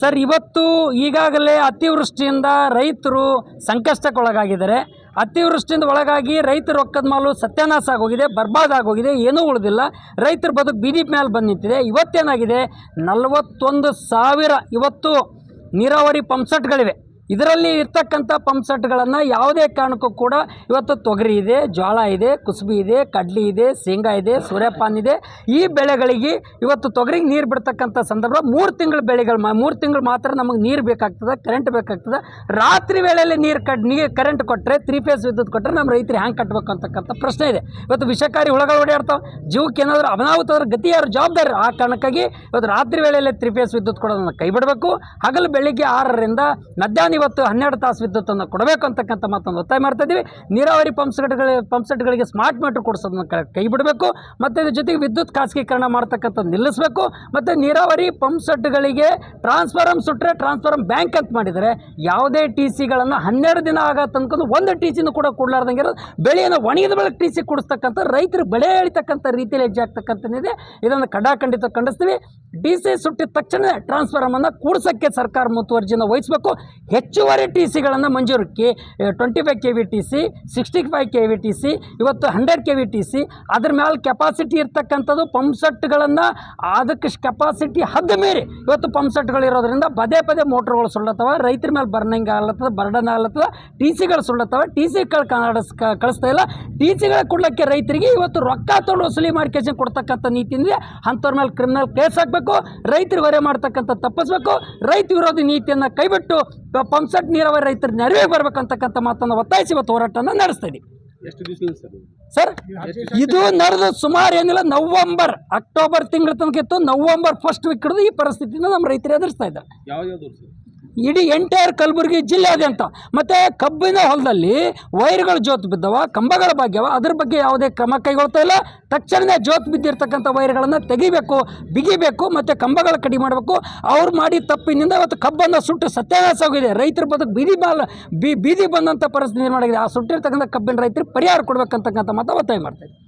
Sir, ಇವತ್ತು ಈಗಾಗಲೇ ಅತಿವೃಷ್ಟಿಯಿಂದ ರೈತರು ಸಂಕಷ್ಟಕ್ಕೊಳಗಾಗಿದ್ದಾರೆ. ಅತಿವೃಷ್ಟಿಯಿಂದ ಒಳಗಾಗಿ ರೈತರ ರೊಕ್ಕದ ಮಾಲು ಸತ್ಯಾನಾಶ ಆಗೋಗಿದೆ, ಬರ್ಬಾದ್ ಆಗೋಗಿದೆ, ಏನೂ ಉಳಿದಿಲ್ಲ. ರೈತರ ಬದುಕು ಬೀದಿ ಮೇಲೆ ಬಂದು ನಿಂತಿದೆ ಇವತ್ತೇನಾಗಿದೆ? ನಲವತ್ತೊಂದು ಸಾವಿರ ಇವತ್ತು ನೀರಾವರಿ ಪಂಪ್ಸೆಟ್ಗಳಿವೆ. ಇದರಲ್ಲಿ ಇರ್ತಕ್ಕಂಥ ಪಂಪ್ಸೆಟ್ಗಳನ್ನು ಯಾವುದೇ ಕಾರಣಕ್ಕೂ ಕೂಡ ಇವತ್ತು ತೊಗರಿ ಇದೆ ಜೋಳ ಇದೆ, ಕುಸುಬಿ ಇದೆ, ಕಡ್ಲಿ ಇದೆ, ಶೇಂಗಾ ಇದೆ, ಸೂರ್ಯಪಾನ ಇದೆ. ಈ ಬೆಳೆಗಳಿಗೆ ಇವತ್ತು ತೊಗರಿಗೆ ನೀರು ಬಿಡ್ತಕ್ಕಂಥ ಸಂದರ್ಭ ಮೂರು ತಿಂಗಳ ಬೆಳೆಗಳು ಮೂರು ತಿಂಗಳು ಮಾತ್ರ ನಮಗೆ ನೀರು ಬೇಕಾಗ್ತದೆ ಕರೆಂಟ್ ಬೇಕಾಗ್ತದೆ. ರಾತ್ರಿ ವೇಳೆಯಲ್ಲಿ ನೀರು ಕಡ್, ನೀರು ಕರೆಂಟ್ ಕೊಟ್ಟರೆ ತ್ರೀ ಫೇಸ್ ವಿದ್ಯುತ್ ಕೊಟ್ಟರೆ ನಮ್ಮ ರೈತರು ಹ್ಯಾಂಗೆ ಕಟ್ಟಬೇಕು ಅಂತಕ್ಕಂಥ ಪ್ರಶ್ನೆ ಇದೆ. ಇವತ್ತು ವಿಷಕಾರಿ ಹುಳಗಳು ಓಡಾಡ್ತಾವೆ ಜೀವಕ್ಕೆ ಏನಾದರೂ ಅನಾಹುತದ್ರ ಗತಿ ಯಾರು ಜವಾಬ್ದಾರಿ ಆ ಕಾರಣಕ್ಕಾಗಿ ಇವತ್ತು ರಾತ್ರಿ ವೇಳೆಯಲ್ಲಿ ತ್ರೀ ಫೇಸ್ ವಿದ್ಯುತ್ ಕೊಡೋದನ್ನು ಕೈ ಬಿಡಬೇಕು ಹಗಲು ಬೆಳಿಗ್ಗೆ ಆರರಿಂದ ಮಧ್ಯಾಹ್ನ ಇವತ್ತು ಹನ್ನೆರಡು ತಾಸು ವಿದ್ಯುತ್ತನ್ನು ಕೊಡಬೇಕು ಅಂತಕ್ಕಂಥ ಮಾತನ್ನು ಒತ್ತಾಯ ಮಾಡ್ತಾ ಇದ್ದೀವಿ. ನೀರಾವರಿ ಪಂಪ್ಸೆಟ್ಗಳಿಗೆ ಪಂಪ್ಸೆಟ್ಗಳಿಗೆ ಸ್ಮಾರ್ಟ್ ಮೀಟರ್ ಕೊಡಿಸೋದನ್ನ ಕ- ಬಿಡಬೇಕು. ಮತ್ತು ಇದ್ರ ಜೊತೆಗೆ ವಿದ್ಯುತ್ ಖಾಸಗೀಕರಣ ಮಾಡ್ತಕ್ಕಂಥದ್ದು ನಿಲ್ಲಿಸಬೇಕು. ಮತ್ತು ನೀರಾವರಿ ಪಂಪ್ಸೆಟ್ಗಳಿಗೆ ಟ್ರಾನ್ಸ್ಫಾರಮ್ ಸುಟ್ಟರೆ ಟ್ರಾನ್ಸ್ಫಾರಮ್ ಬ್ಯಾಂಕ್ ಅಂತ ಮಾಡಿದರೆ ಯಾವುದೇ ಟಿ ಸಿಗಳನ್ನು ಹನ್ನೆರಡು ದಿನ ಆಗ ತಂದ್ಕೊಂಡು ಒಂದು ಟಿ ಸಿನೂ ಕೂಡ ಕೊಡಲಾರ್ದಂಗೆ ಇರೋದು ಬೆಳೆಯನ್ನು ಒಣಗಿದ ಬೆಳೆ ಟಿ ಸಿ ಕೊಡಿಸ್ತಕ್ಕಂಥ ರೈತರು ಬೆಳೆ ಎಳಿತಕ್ಕಂಥ ರೀತಿಯಲ್ಲಿ ಹೆಜ್ಜೆ ಆಗ್ತಕ್ಕಂಥದ್ದಿದೆ ಇದನ್ನು ಖಂಡಿತ ಖಂಡಿಸ್ತೀವಿ. ಡಿ ಸಿ ಸುಟ್ಟಿದ ತಕ್ಷಣ ಟ್ರಾನ್ಸ್ಫಾರಮನ್ನು ಕೂಡಿಸೋಕ್ಕೆ ಸರ್ಕಾರ ಮುತುವರ್ಜಿಯನ್ನು ವಹಿಸಬೇಕು. ಹೆಚ್ಚುವರಿ ಟಿ ಸಿಗಳನ್ನು ಮಂಜೂರಕ್ಕೆ twenty five K V T C sixty five K V T C, ಇವತ್ತು hundred K V T C, ಅದ್ರ ಮೇಲೆ ಕೆಪಾಸಿಟಿ ಇರ್ತಕ್ಕಂಥದ್ದು ಪಂಪ್ಸೆಟ್ಗಳನ್ನು ಅದಕ್ಕೆ ಕೆಪಾಸಿಟಿ ಹದ್ದ ಮೀರಿ ಇವತ್ತು ಪಂಪ್ಸೆಟ್ಗಳು ಇರೋದ್ರಿಂದ ಪದೇ ಪದೇ ಮೋಟ್ರ್ಗಳು ಸುಳ್ಳತ್ತವ ರೈತರ ಮೇಲೆ ಬರ್ನಿಂಗ್ ಆಗ್ಲತ್ತದ ಬರ್ಡನ್ ಆಗ್ಲತ್ತದ, ಟಿ ಸಿಗಳು ಸುಳ್ಳತ್ತವ ಟಿ ಸಿಗಳು ಕನ್ನಡಿಸ್ ಕಳಿಸ್ತಾ ಇಲ್ಲ. ಟಿ ಸಿಗಳ ಕೊಡ್ಲಿಕ್ಕೆ ರೈತರಿಗೆ ಇವತ್ತು ರೊಕ್ಕ ತೊಗೊಂಡು ವಸೂಲಿ ಮಾಡ್ಕೇಶನ್ ಕೊಡ್ತಕ್ಕಂಥ ನೀತಿ ಅಂದರೆ ಅಂಥವ್ರ ಮೇಲೆ ಕ್ರಿಮಿನಲ್ ಕೇಸ್ ಹಾಕಬೇಕು ರೈತರಿಗೆ ಹೊರೆ ಮಾಡ್ತಕ್ಕಂಥ ತಪ್ಪಿಸ್ಬೇಕು, ರೈತ ವಿರೋಧಿ ನೀತಿಯನ್ನು ಕೈಬಿಟ್ಟು ಪಂಪ್ಸೆಟ್ ನೀರಾವರಿ ರೈತರ ನೆರವಿಗೆ ಬರ್ಬೇಕಂತಕ್ಕಂಥ ಮಾತನ್ನು ಒತ್ತಾಯಿಸಿ ಇವತ್ತು ಹೋರಾಟನ ನಡೆಸ್ತಾ ಇದ್ದೀವಿ ಸರ್? ಇದು ನಡೆದು ಸುಮಾರು ಏನಿಲ್ಲ ನವಂಬರ್ ಅಕ್ಟೋಬರ್ ತಿಂಗಳ ತನಕ ಇತ್ತು. ನವಂಬರ್ ಫಸ್ಟ್ ವೀಕ್ ಹಿಡಿದು ಈ ಪರಿಸ್ಥಿತಿನ ನಮ್ಮ ರೈತರು ಎದುರಿಸ್ತಾ ಇದ್ದಾರೆ. ಇಡೀ ಎಂಟೈರ್ ಕಲಬುರಗಿ ಜಿಲ್ಲೆಯಾದ್ಯಂತ. ಮತ್ತು ಕಬ್ಬಿನ ಹೊಲದಲ್ಲಿ ವೈರ್ಗಳು ಜೋತು ಬಿದ್ದವ, ಕಂಬಗಳ ಭಾಗ್ಯವ, ಅದ್ರ ಬಗ್ಗೆ ಯಾವುದೇ ಕ್ರಮ ಕೈಗೊಳ್ತಾ ಇಲ್ಲ. ತಕ್ಷಣವೇ ಜೋತು ಬಿದ್ದಿರ್ತಕ್ಕಂಥ ವೈರ್ಗಳನ್ನು ತೆಗಿಬೇಕು, ಬಿಗಿಬೇಕು, ಮತ್ತು ಕಂಬಗಳ ಕಡಿಮೆ ಮಾಡಬೇಕು. ಅವ್ರು ಮಾಡಿ ತಪ್ಪಿನಿಂದ ಅವತ್ತು ಕಬ್ಬನ್ನು ಸುಟ್ಟು ಸತ್ಯಾನಾಶ ಆಗಿದೆ. ರೈತರ ಬದುಕು ಬೀದಿ ಬಾಲ ಬೀದಿ ಬಂದಂಥ ಪರಿಸ್ಥಿತಿ ನಿರ್ಮಾಣ ಆಗಿದೆ. ಆ ಸುಟ್ಟಿರ್ತಕ್ಕಂಥ ಕಬ್ಬಿನ ರೈತರಿಗೆ ಪರಿಹಾರ ಕೊಡಬೇಕಂತಕ್ಕಂಥ ಮತ ಒತ್ತಾಯ ಮಾಡ್ತಾ ಇದ್ದೀನಿ.